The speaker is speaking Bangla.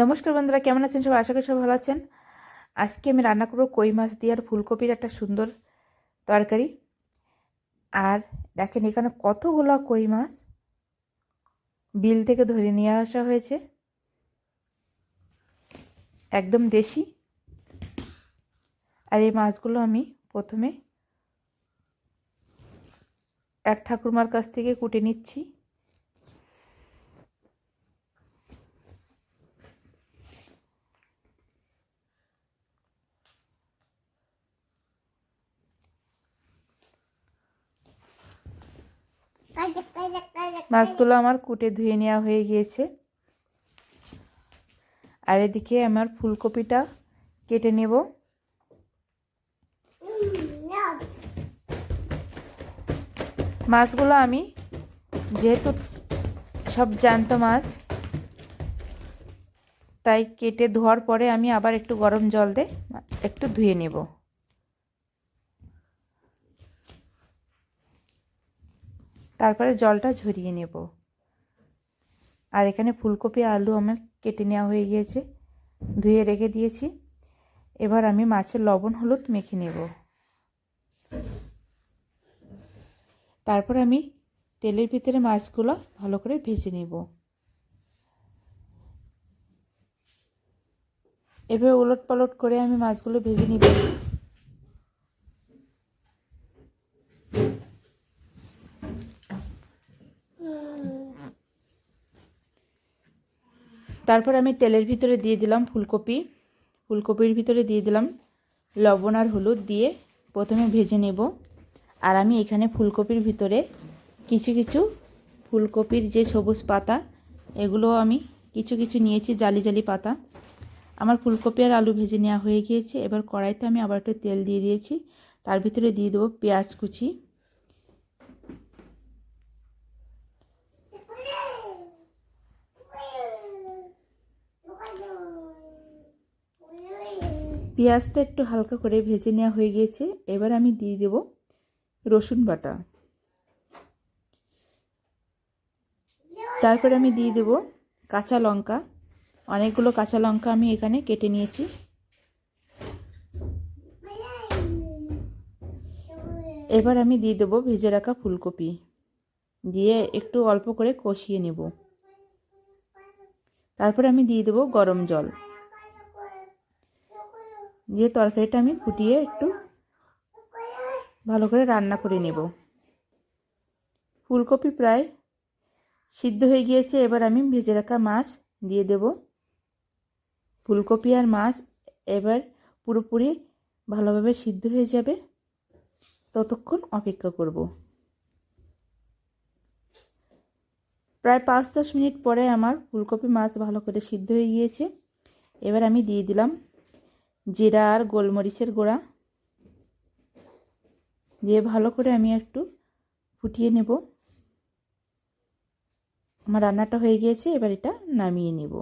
নমস্কার বন্ধুরা, কেমন আছেন সবাই? আশা করি সব ভালো আছেন। আজকে আমি রান্না করব কই মাছ দিয়ে আর ফুলকপির একটা সুন্দর তরকারি। আর দেখেন, এখানে কতগুলো কই মাছ বিল থেকে ধরে নিয়ে আসা হয়েছে। একদম দেশি। আর এই মাছগুলো আমি প্রথমে এক ঠাকুরমার কাছ থেকে কুটে নিচ্ছি। মাছগুলো আমার কুটে ধুয়ে নেওয়া হয়ে গিয়েছে। আর এদিকে আমার ফুলকপিটা কেটে নেব। মাছগুলো আমি যেহেতু সব জ্যান্ত মাছ, তাই কেটে ধোয়ার পরে আমি আবার একটু গরম জল দিয়ে একটু ধুয়ে নেব। তারপরে জলটা ঝরিয়ে নেব। আর এখানে ফুলকপি, আলু আমার কেটে নেওয়া হয়ে গিয়েছে, ধুয়ে রেখে দিয়েছি। এবার আমি মাছের লবণ, হলুদ মেখে নেব। তারপর আমি তেলের ভিতরে মাছগুলো ভালো করে ভেজে নেব। এভাবে উলট পালট করে আমি মাছগুলো ভেজে নিব। তারপর আমি তেলের ভিতরে দিয়ে দিলাম ফুলকপি। ফুলকপির ভিতরে দিয়ে দিলাম লবণ আর হলুদ দিয়ে প্রথমে ভেজে নেব। আর আমি এখানে ফুলকপির ভিতরে কিছু কিছু ফুলকপির যে সবুজ পাতা, এগুলো আমি কিছু কিছু নিয়েছি জালি জালি পাতা। আমার ফুলকপি আর আলু ভেজে নেওয়া হয়ে গিয়েছে। এবার কড়াইতে আমি আবার একটু তেল দিয়ে দিয়েছি। তার ভিতরে দিয়ে দেবো পেঁয়াজ কুচি। পেঁয়াজটা একটু হালকা করে ভেজে নেওয়া হয়ে গিয়েছে। এবার আমি দিয়ে দেব রসুন বাটা। তারপরে আমি দিয়ে দেব কাঁচা লঙ্কা। অনেকগুলো কাঁচা লঙ্কা আমি এখানে কেটে নিয়েছি। এবার আমি দিয়ে দেবো ভেজে রাখা ফুলকপি। দিয়ে একটু অল্প করে কষিয়ে নেব। তারপরে আমি দিয়ে দেবো গরম জল। দিয়ে তরকারিটা আমি ফুটিয়ে একটু ভালো করে রান্না করে নেব। ফুলকপি প্রায় সিদ্ধ হয়ে গিয়েছে, এবার আমি ভেজে রাখা মাছ দিয়ে দেব। ফুলকপি আর মাছ এবার পুরোপুরি ভালোভাবে সিদ্ধ হয়ে যাবে। ততক্ষণ অপেক্ষা করব। প্রায় পাঁচ দশ মিনিট পরে আমার ফুলকপি মাছ ভালো করে সিদ্ধ হয়ে গিয়েছে। এবার আমি দিয়ে দিলাম জিরা আর গোলমরিচের গোড়া দিয়ে ভালো করে আমি একটু ফুটিয়ে নেব। আমার রান্নাটা হয়ে গিয়েছে, এবার এটা নামিয়ে নেব।